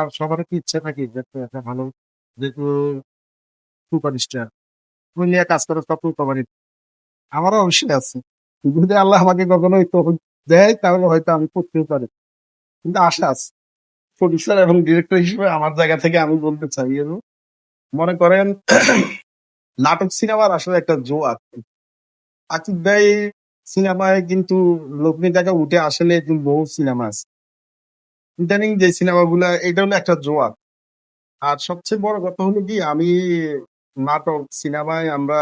আর সবারই কি ইচ্ছে থাকে যে একটা ভালো যেহেতু সুপারস্টার। ওই নিয়ে কাজ করে সব সুপারি আমারও অবশ্যই আছে। যদি আল্লাহ আমাকে কখনো দেয়, তাহলে হয়তো আমি করতেও পারি। কিন্তু আশা আছে। প্রডিউসার এবং ডিরেক্টর হিসেবে আমার জায়গা থেকে আমি বলতে চাই এবং মনে করেন, নাটক সিনেমার আসলে একটা জো আছে। আকিব ভাই সিনেমায় কিন্তু লগ্নি টাকা উঠে আসলে বহু সিনেমা আছে। ইদানিং যে সিনেমাগুলা, এটা হলো একটা জোয়া আর সবচেয়ে বড় কথা হলো কি, আমি নাটক, সিনেমায় আমরা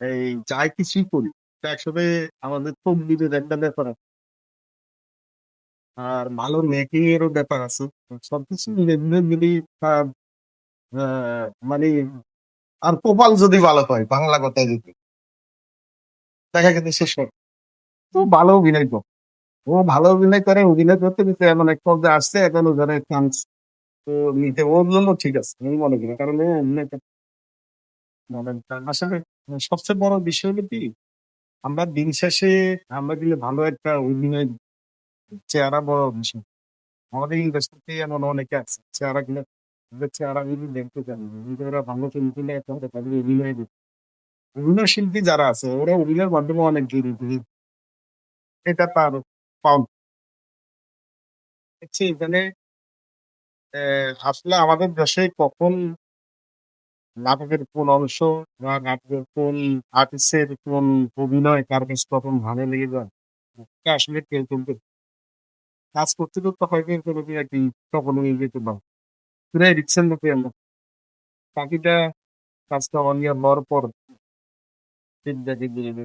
এই যাই কিছুই করি একসাথে আমাদের তকদিরের একটা ব্যাপার আছে। আর ভালো মেকিং এরও ব্যাপার আছে। সবকিছু মিলে মিলে মানে আর কপাল যদি ভালো হয়, বাংলা কথায় যদি। দেখা গেছে শেষ তো ভালো অভিনয় ও ভালো অভিনয় করে, অভিনয় করতে করতে এমন এক পর্যায়ে আসছে, এখন ওখানে চান্স তো নিতে ওর জন্য ঠিক আছে, আমি মনে করি কারণ ও অভিনয় আসলে সবচেয়ে বড় বিষয় হলো কি, আমরা দিন শেষে আমরা দিলে ভালো একটা অভিনয় চেহারা বড় বিষয়। আমাদের ইন্ডাস্ট্রিতে এমন অনেকে আছে, চেহারা গুলো চেহারা গুলো দেখতে চান ওরা ভালো শিল্পী নিয়ে তাদের অভিনয় দিতে অভিনয় শিল্পী যারা আছে, ওরা অভিনয়ের মাধ্যমে অনেক দূর। এটা তার পাওনা হচ্ছে এখানে আসলে আমাদের দেশে কখন নাটকের কোন অংশ বা নাটকের কোন আর্টিস্টের কোন অভিনয় কার কাছে কখন ভালো লেগে যায় আসলে কেউ কিন্তু কাজ করতে করতে হয়তো কোনোদিন আর কি তখন যেতে পারো পুরাই মতো আমরা বাকিটা কাজটা অনিয়ার হওয়ার পর ফিডব্যাকে দিয়ে দেবে।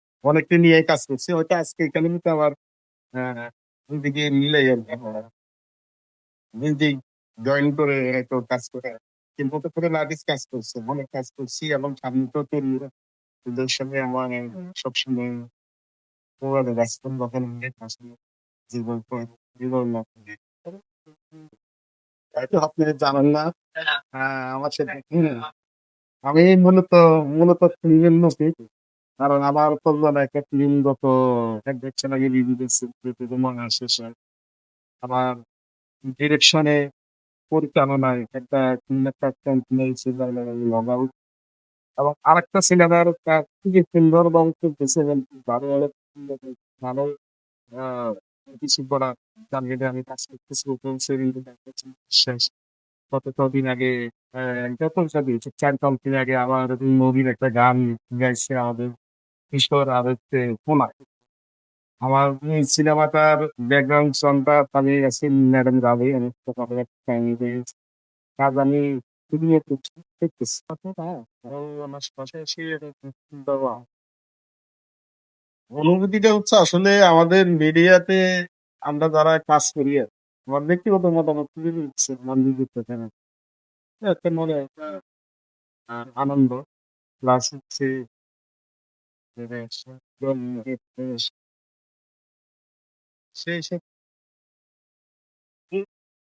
অনেককে নিয়ে কাজ করছে। হয়তো আজকে এখানে কিন্তু আমার আহ, ওইদিকে মিলে মিউজিক জয়েন করে হয়তো কাজ করে কিন্তু তো পুরো আর্টিস্ট কাজ করছে। অনেক কাজ করছি এবং সামনে তো তৈরি ওদের সঙ্গে আমার সবসময় যখন আসলে জীবন জীবন না করে। আপনি জানেন না। হ্যাঁ। আমার সাথে আমি মূলত মূলত ফিল্মের নথি কারণ আমার কল্যাণ একটা ফিল্ম গত এক বছর আগে রিলিজ শেষ হয় আমার ডিরেকশনে পরিচালনায় একটা একটা লগ আউট এবং সিনেমার কাজ খুবই সুন্দর এবং এবং ভালো ভালো কিছু আমি কাজ করতেছি শেষ। গত কদিন আগে আহ, গত সাথে চার পাঁচ দিন আগে আমার নবীর একটা গান গাইছে আমাদের। কিশোর আর হচ্ছে কোনা আমার সিনেমাটার ব্যাকগ্রাউন্ড সংটা আমি আছি ম্যাডাম রাবে আমি কাজ আমি অনুভূতিটা হচ্ছে আসলে আমাদের মিডিয়াতে আমরা যারা কাজ করি, আমার ব্যক্তিগত মতামত আমার নিজের থেকে না। একটা মনে একটা আনন্দ প্লাস হচ্ছে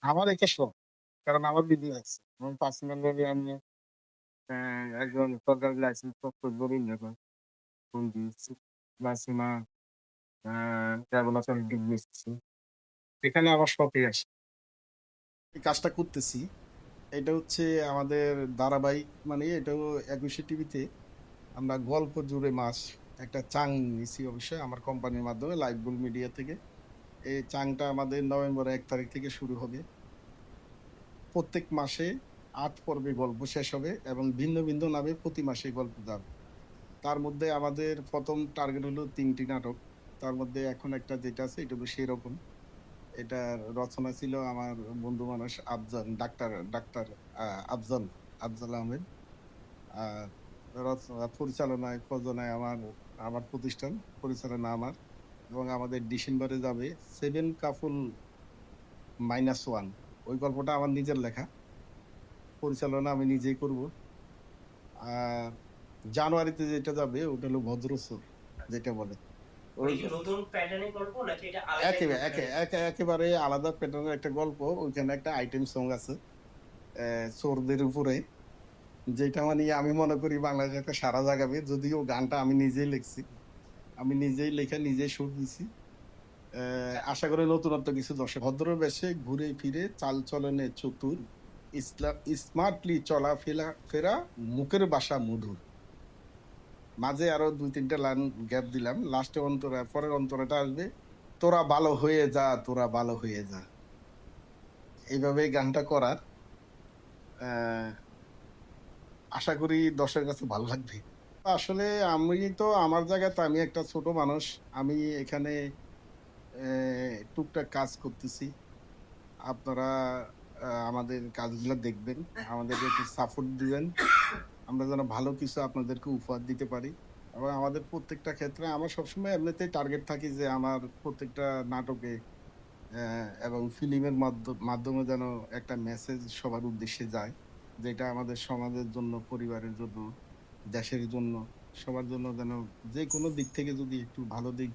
আমার একটা শখ কারণ আমার দিদি আছে। আমার পার্সোনাল আমি একজন সরকারি লাইসেন্স প্রাপ্ত এখন। ফোন দিয়েছি। আমার কাজটা করতেছি। এটা হচ্ছে আমাদের ধারাবাহিক মানে এটাও একুশে টিভিতে আমরা গল্প জুড়ে মাস একটা চাং নিছি অবশ্যই আমার কোম্পানির মাধ্যমে লাইভ বুল মিডিয়া থেকে। এই চাংটা আমাদের নভেম্বর এক তারিখ থেকে শুরু হবে। প্রত্যেক মাসে আট পর্বে গল্প শেষ হবে এবং ভিন্ন ভিন্ন নামে প্রতি মাসে গল্প যাবে তার মধ্যে আমাদের প্রথম টার্গেট হলো তিনটি নাটক। তার মধ্যে এখন একটা যেটা আছে, এটা হলো সেরকম। এটার রচনা ছিল আমার বন্ধু মানুষ আফজাল, ডাক্তার ডাক্তার আফজাল আফজাল আহমেদ। আর পরিচালনায় প্রযোজনায় আমার আমার প্রতিষ্ঠান পরিচালনা আমার এবং আমাদের ডিসেম্বরে যাবে সেভেন কাফুল মাইনাস ওয়ান ওই গল্পটা আমার নিজের লেখা। পরিচালনা আমি নিজেই করব। আর জানুয়ারিতে যেটা যাবে ওটা হলো ভদ্রচোর যেটা বলে। আলাদা একেবারে একে একে একেবারে আলাদা প্যাটার্নের একটা গল্প। ওইখানে একটা আইটেম সং আছে। চোরদের উপরে। যেটা মানে আমি মনে করি বাংলাদেশে একটা সাড়া জাগাবে। যদিও গানটা আমি নিজেই লিখছি। আমি নিজেই লেখা, নিজেই সুর দিছি। আশা করি নতুনত্ব কিছু দর্শক ভদ্র বেশে ঘুরে ফিরে চাল-চলনে চতুর, ইসলা স্মার্টলি চলাফেরা ফেরা মুখের বাসা মধুর। মাঝে আরও ২-৩ টা লাইন গ্যাপ দিলাম। লাস্টে অন্তরা পরের অন্তরাটা আসবে। তোরা ভালো হয়ে যা, তোরা ভালো হয়ে যা। এইভাবে গানটা করার। আশা করি দর্শকের কাছে ভালো লাগবে। আসলে আমি তো আমার জায়গাতে আমি একটা ছোট মানুষ। আমি এখানে টুকটাক কাজ করতেছি। আপনারা আমাদের কাজগুলো দেখবেন। আমাদেরকে একটু সাপোর্ট দিবেন। আমরা যেন ভালো কিছু আপনাদেরকে উপহার দিতে পারি। এবং আমাদের প্রত্যেকটা ক্ষেত্রে আমার সবসময় এমনিতেই টার্গেট থাকি যে আমার প্রত্যেকটা নাটকে এবং ফিল্মের মাধ্য মাধ্যমে যেন একটা মেসেজ সবার উদ্দেশ্যে যায়। যেটা আমাদের সমাজের জন্য, পরিবারের জন্য, দেশের জন্য, সবার জন্য যেন যেকোনো দিক থেকে যদি একটু ভালো দিক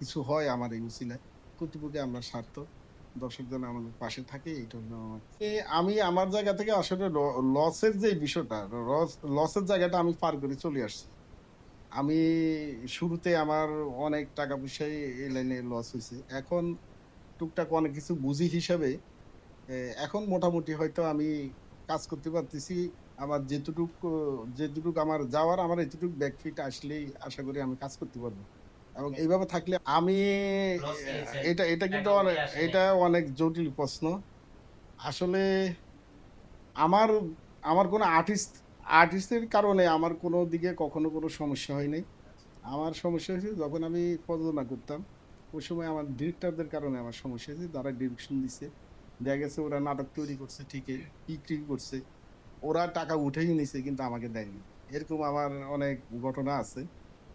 কিছু হয় আমার এই উছিলায়, কতটুকু আমরা সার্থক। দর্শক যেন আমাদের পাশে থাকে হলো আমার আমি আমার জায়গা থেকে আসলে লসের যে বিষয়টা, লসের জায়গাটা আমি পার করে চলে আসছি। আমি শুরুতে আমার অনেক টাকা-পয়সায় এই লাইনে লস হয়েছে এখন টুকটাক অনেক কিছু বুঝি হিসাবে এখন মোটামুটি হয়তো আমি কাজ করতে পারতেছি। আমার যেতুটুক যেতুটুক আমার যাওয়ার আমার এতটুক বেনিফিট আসলেই আশা করি আমি কাজ করতে পারব। এবং এইভাবে থাকলে আমি। এটা এটা কিন্তু। এটা অনেক জটিল প্রশ্ন। আসলে আমার আমার কোনো আর্টিস্ট আর্টিস্টের কারণে আমার কোনো দিকে কখনো কোনো সমস্যা হয়নি আমার সমস্যা হয়েছে যখন আমি প্রযোজনা করতাম। ওই সময় আমার ডিরেক্টরদের কারণে আমার সমস্যা হয়েছে। যারা ডিরেকশন দিছে। দেখা গেছে ওরা নাটক তৈরি করছে ঠিকই, বিক্রি করছে। ওরা টাকা উঠেই নিছে কিন্তু আমাকে দেয়নি। এরকম আমার অনেক ঘটনা আছে।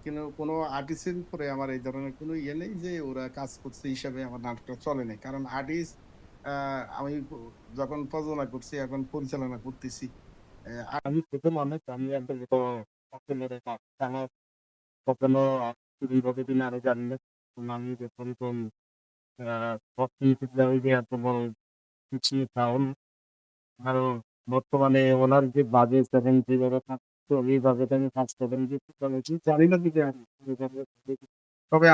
কিন্তু কোনো আর্টিস্টের উপরে আমার এই ধরনের কোনো ইয়ে নেই যে ওরা কাজ করছে হিসাবে আমার নাটকটা চলে নাই। কারণ আর্টিস্ট আমি যখন প্রযোজনা করছি এখন পরিচালনা করতেছি। আমি প্রথম অনেক আমি একদম কখনো। আমি যখন পিছিয়ে টাউন আর বর্তমানে ওনার যে বাজেট এবং যেভাবে কাজ তো এই বাজেট আমি কাজ করবেন যে জানি না দিতে তবে